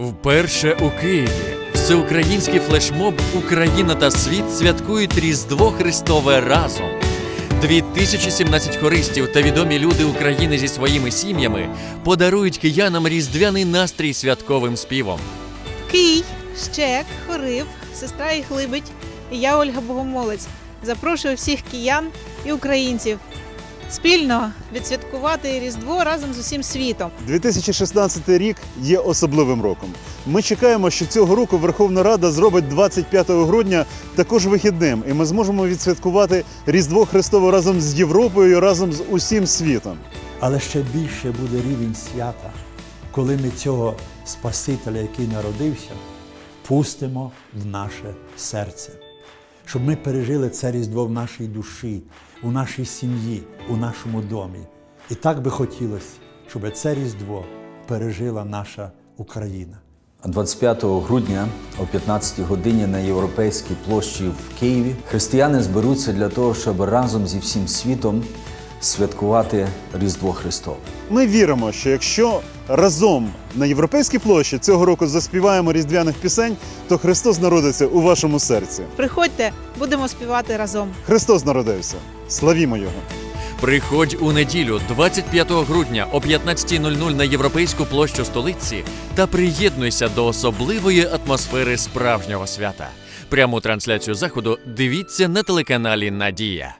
Вперше у Києві всеукраїнський флешмоб Україна та світ святкують Різдво Христове разом. 2017 хористів та відомі люди України зі своїми сім'ями подарують киянам різдвяний настрій святковим співом. Кий, Щек, Хорив, сестра їх Либедь і я Ольга Богомолець. Запрошую всіх киян і українців спільно відсвяткувати Різдво разом з усім світом. 2016 рік є особливим роком. Ми чекаємо, що цього року Верховна Рада зробить 25 грудня також вихідним, і ми зможемо відсвяткувати Різдво Христове разом з Європою, разом з усім світом. Але ще більше буде рівень свята, коли ми цього Спасителя, який народився, пустимо в наше серце, щоб ми пережили це Різдво в нашій душі, у нашій сім'ї, у нашому домі. І так би хотілося, щоб це Різдво пережила наша Україна. 25 грудня о 15 годині на європейській площі в Києві християни зберуться для того, щоб разом зі всім світом святкувати Різдво Христове. Ми віримо, що якщо разом на європейській площі цього року заспіваємо різдвяних пісень, то Христос народиться у вашому серці. Приходьте, будемо співати разом. Христос народився. Славімо Його! Приходь у неділю, 25 грудня о 15.00 на європейську площу столиці та приєднуйся до особливої атмосфери справжнього свята. Пряму трансляцію заходу дивіться на телеканалі Надія.